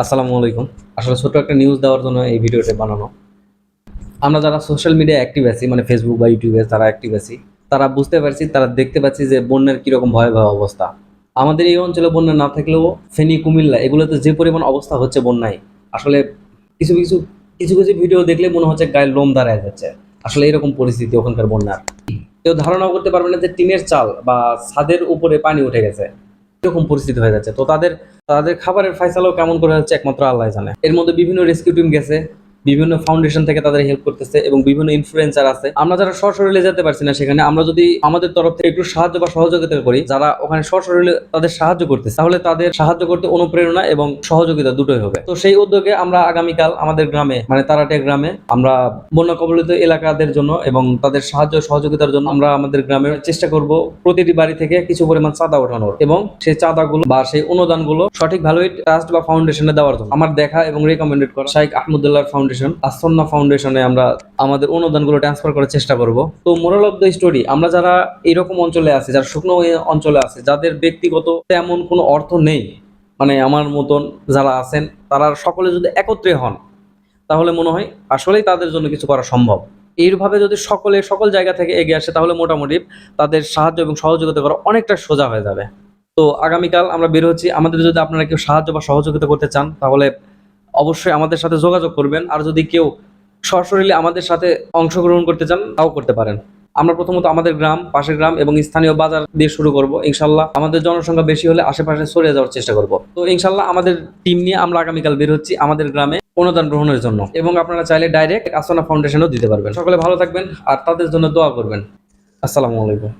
আসসালামু আলাইকুম। আসলে ছোট একটা নিউজ দেওয়ার জন্য এই ভিডিওটা বানানো। আমরা যারা সোশ্যাল মিডিয়ায় অ্যাক্টিভ আছি মানে ফেসবুক বা ইউটিউবে যারা অ্যাক্টিভ আছি, তারা বুঝতে পারছি, তারা দেখতে পাচ্ছি যে বন্যার কীরকম ভয়াবহ অবস্থা। আমাদের এই অঞ্চলে বন্যা না থাকলেও ফেনী, কুমিল্লা এগুলোতে যে পরিমাণ অবস্থা হচ্ছে বন্যায়, আসলে কিছু কিছু কিছু কিছু ভিডিও দেখলে মনে হচ্ছে গায়ের লোম দাঁড়ায় যাচ্ছে। আসলে এরকম পরিস্থিতি ওখানকার বন্যার। কেউ ধারণাও করতে পারবে না যে টিনের চাল বা ছাদের উপরে পানি উঠে গেছে। এরকম পরিস্থিতি হয়ে যাচ্ছে। তো তাদের তাদের খাবারের ফাইসালাও কেমন করে হচ্ছে একমাত্র আল্লাহ জানে। এর মধ্যে বিভিন্ন রেস্কিউ টিম গেছে। বিভিন্ন ফাউন্ডেশন থেকে তাদের হেল্প করতেছে এবং বিভিন্ন ইনফ্লুয়েন্সার আছে। আমরা যারা সশরীরে যেতে পারছি না সেখানে, আমরা যদি আমাদের তরফ থেকে একটু সাহায্য বা সহযোগিতা করি, যারা ওখানে সশরীরে তাদের সাহায্য করতেছে, তাহলে তাদের সাহায্য করতে অনুপ্রেরণা এবং সহযোগিতা দুটোই হবে। তো সেই উদ্যোগে আমরা আগামীকাল আমাদের গ্রামে মানে তারাটিয়া গ্রামে, আমরা বন্যা কবলিত এলাকাদের জন্য এবং তাদের সাহায্য সহযোগিতার জন্য আমরা আমাদের গ্রামে চেষ্টা করব প্রতিটি বাড়ি থেকে কিছু পরিমাণ চাঁদা ওঠানোর এবং সেই চাঁদাগুলো বা সেই অনুদানগুলো সঠিকভাবে ট্রাস্ট বা ফাউন্ডেশনে দেওয়ার জন্য। আমার দেখা এবং রেকমেন্ডেড করা শাইখ আহমদুল্লাহ ফাউন্ডেশন আসন্না ফাউন্ডেশনে আমরা আমাদের অনুদানগুলো ট্রান্সফার করার চেষ্টা করব। তো মোরাল অফ দ্য স্টোরি আমরা যারা এরকম অঞ্চলে আছে, যারা শুকনো অঞ্চলে আছে, যাদের ব্যক্তিগত তেমন কোনো অর্থ নেই মানে আমার মতন যারা আছেন, তারা সকলে যদি একত্রে হন, তাহলে মনে হয় আসলেই তাদের জন্য কিছু করা সম্ভব। এইভাবে যদি সকলে, সকল জায়গা থেকে এগিয়ে আসে, তাহলে মোটামুটি তাদের সাহায্য এবং সহযোগিতা করা অনেকটা সোজা হয়ে যাবে। তো আগামীকাল আমরা বের হচ্ছি। আমাদের যদি আপনারা কেউ সাহায্য বা সহযোগিতা করতে চান, তাহলে অবশ্যই আমাদের সাথে যোগাযোগ করবেন। আর যদি কেউ সশরীরে আমাদের সাথে অংশগ্রহণ করতে চান, তাও করতে পারেন। আমরা প্রথমত আমাদের গ্রাম, পাশের গ্রাম এবং স্থানীয় বাজার দিয়ে শুরু করব। ইনশাল্লাহ আমাদের জনসংখ্যা বেশি হলে আশেপাশে সরে যাওয়ার চেষ্টা করব। তো ইনশাল্লাহ আমাদের টিম নিয়ে আমরা আগামীকাল বের হচ্ছি আমাদের গ্রামে অনুদান গ্রহণের জন্য। এবং আপনারা চাইলে ডাইরেক্ট আসনা ফাউন্ডেশনও দিতে পারবেন। সকলে ভালো থাকবেন আর তাদের জন্য দোয়া করবেন। আসসালামু আলাইকুম।